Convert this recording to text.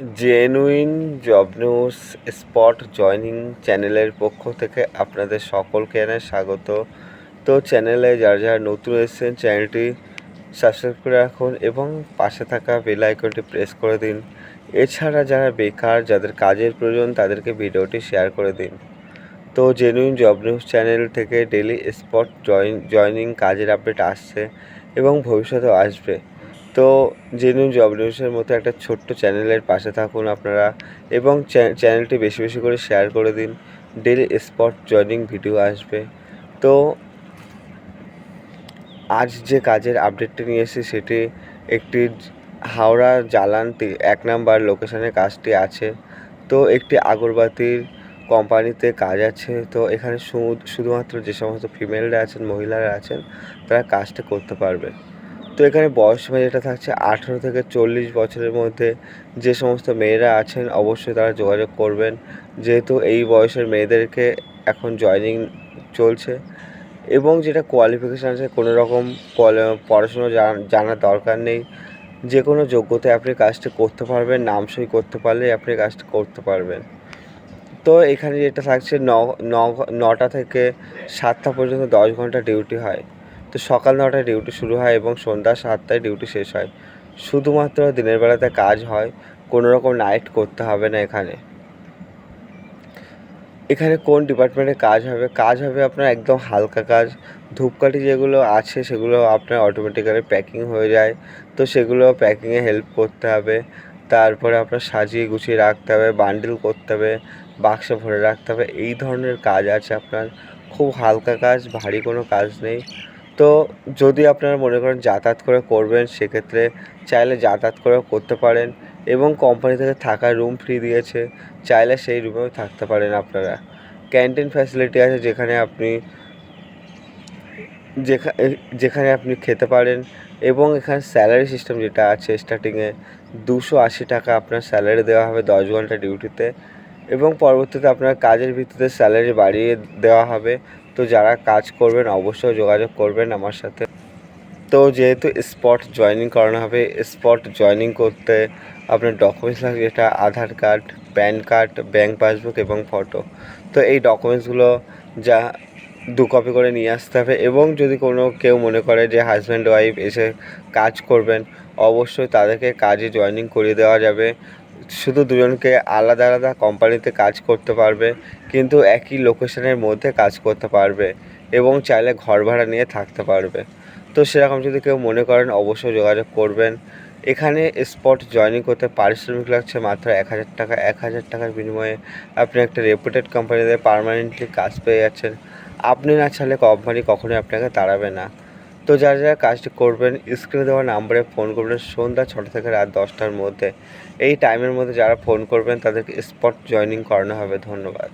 Genuine job news spot joining চ্যানেলের পক্ষ থেকে আপনাদের সকলকে জানাই স্বাগত। তো চ্যানেলে যারা যারা নতুন এসেছেন, চ্যানেলটি সাবস্ক্রাইব করে রাখুন এবং পাশে থাকা বেল আইকনটি প্রেস করে দিন। এছাড়া যারা বেকার, যাদের কাজের প্রয়োজন, তাদেরকে ভিডিওটি শেয়ার করে দিন। তো জেনুইন জব নিউজ চ্যানেল থেকে ডেলি স্পট জয়নিং কাজের আপডেট আসছে এবং ভবিষ্যতেও আসবে। তো জেনুইন জব নিউজের মতো একটা ছোট্ট চ্যানেলের পাশে থাকুন আপনারা এবং চ্যানেলটি বেশি বেশি করে শেয়ার করে দিন। ডেলি স্পট জয়নিং ভিডিও আসবে। তো আজ যে কাজের আপডেটটি নিয়ে এসেছি সেটি একটি হাওড়া জালান এক নাম্বার লোকেশনে কাজটি আছে। তো একটি আগরবাতির কোম্পানিতে কাজ আছে। তো এখানে শুধুমাত্র যে সমস্ত ফিমেলরা আছেন, মহিলারা আছেন, তারা কাজটা করতে পারবে তো এখানে বয়স সীমা যেটা থাকছে আঠেরো থেকে চল্লিশ বছরের মধ্যে যে সমস্ত মেয়েরা আছেন অবশ্যই তারা যোগাযোগ করবেন। যেহেতু এই বয়সের মেয়েদেরকে এখন জয়নিং চলছে এবং যেটা কোয়ালিফিকেশান আছে, কোনো রকম পড়াশুনো জানার দরকার নেই। যে কোনো যোগ্যতায় আপনি কাজটি করতে পারবেন, নাম সই করতে পারলে আপনি কাজটি করতে পারবেন। তো এখানে যেটা থাকছে ন নটা থেকে সাতটা পর্যন্ত দশ ঘণ্টা ডিউটি হয়। তো সকাল নটায় ডিউটি শুরু হয় এবং সন্ধ্যা সাতটায় ডিউটি শেষ হয়। শুধুমাত্র দিনের বেলাতে কাজ হয়, কোনো রকম নাইট করতে হবে না এখানে। এখানে কোন ডিপার্টমেন্টে কাজ হবে? কাজ হবে আপনার একদম হালকা কাজ। ধূপকাঠি যেগুলো আছে সেগুলো আপনার অটোমেটিক্যালি প্যাকিং হয়ে যায়। তো সেগুলো প্যাকিংয়ে হেল্প করতে হবে। তারপরে আপনার সাজিয়ে গুছিয়ে রাখতে হবে বান্ডিল করতে হবে বাক্সে ভরে রাখতে হবে। এই ধরনের কাজ আছে আপনার। খুব হালকা কাজ, ভারী কোনো কাজ নেই। তো যদি আপনারা মনে করেন যাতায়াত করে করবেন, সেক্ষেত্রে চাইলে যাতায়াত করেও করতে পারেন এবং কোম্পানি থেকে থাকার রুম ফ্রি দিয়েছে, চাইলে সেই রুমেও থাকতে পারেন আপনারা। ক্যান্টিন ফ্যাসিলিটি আছে যেখানে আপনি যেখা যেখানে আপনি খেতে পারেন এবং এখানে স্যালারি সিস্টেম যেটা আছে স্টার্টিংয়ে দুশো আশি টাকা আপনার স্যালারি দেওয়া হবে দশ ঘণ্টা ডিউটিতে এবং পরবর্তীতে আপনার কাজের ভিত্তিতে স্যালারি বাড়িয়ে দেওয়া হবে। তো যারা কাজ করবেন, অবশ্যই যোগাযোগ করবেন আমার সাথে। তো যেহেতু স্পট জয়েনিং করানো হবে স্পট জয়েনিং করতে আপনার ডকুমেন্টস লাগবে, যেটা Aadhaar card pan card bank passbook এবং ফটো তো এই ডকুমেন্টসগুলো যা দু কপি করে নিয়ে আসতে হবে এবং যদি কোনো কেউ মনে করে যে হাজব্যান্ড ওয়াইফ এসে কাজ করবেন, অবশ্যই তাদেরকে কাজে জয়েনিং করিয়ে দেওয়া যাবে। শুধু দুজনকে আলাদা আলাদা কোম্পানিতে কাজ করতে পারবে, কিন্তু একই লোকেশনের মধ্যে কাজ করতে পারবে এবং চাইলে ঘর ভাড়া নিয়ে থাকতে পারবে। তো সেরকম যদি কেউ মনে করেন, অবশ্যই যোগাযোগ করবেন। এখানে স্পট জয়েনিং করতে পারিশ্রমিক লাগছে মাত্র এক হাজার টাকা। এক হাজার টাকার বিনিময়ে আপনি একটা রেপুটেড কোম্পানিতে পার্মানেন্টলি কাজ পেয়ে যাচ্ছেন। আপনি না চাইলে কোম্পানি কখনোই আপনাকে তাড়াবে না। তো যারা যারা কাজটি করবেন স্ক্রিনে দেওয়া নাম্বারে ফোন করবেন। সন্ধ্যা ছটা থেকে রাত দশটার মধ্যে। এই টাইমের মধ্যে যারা ফোন করবেন, তাদেরকে স্পট জয়নিং করানো হবে। ধন্যবাদ।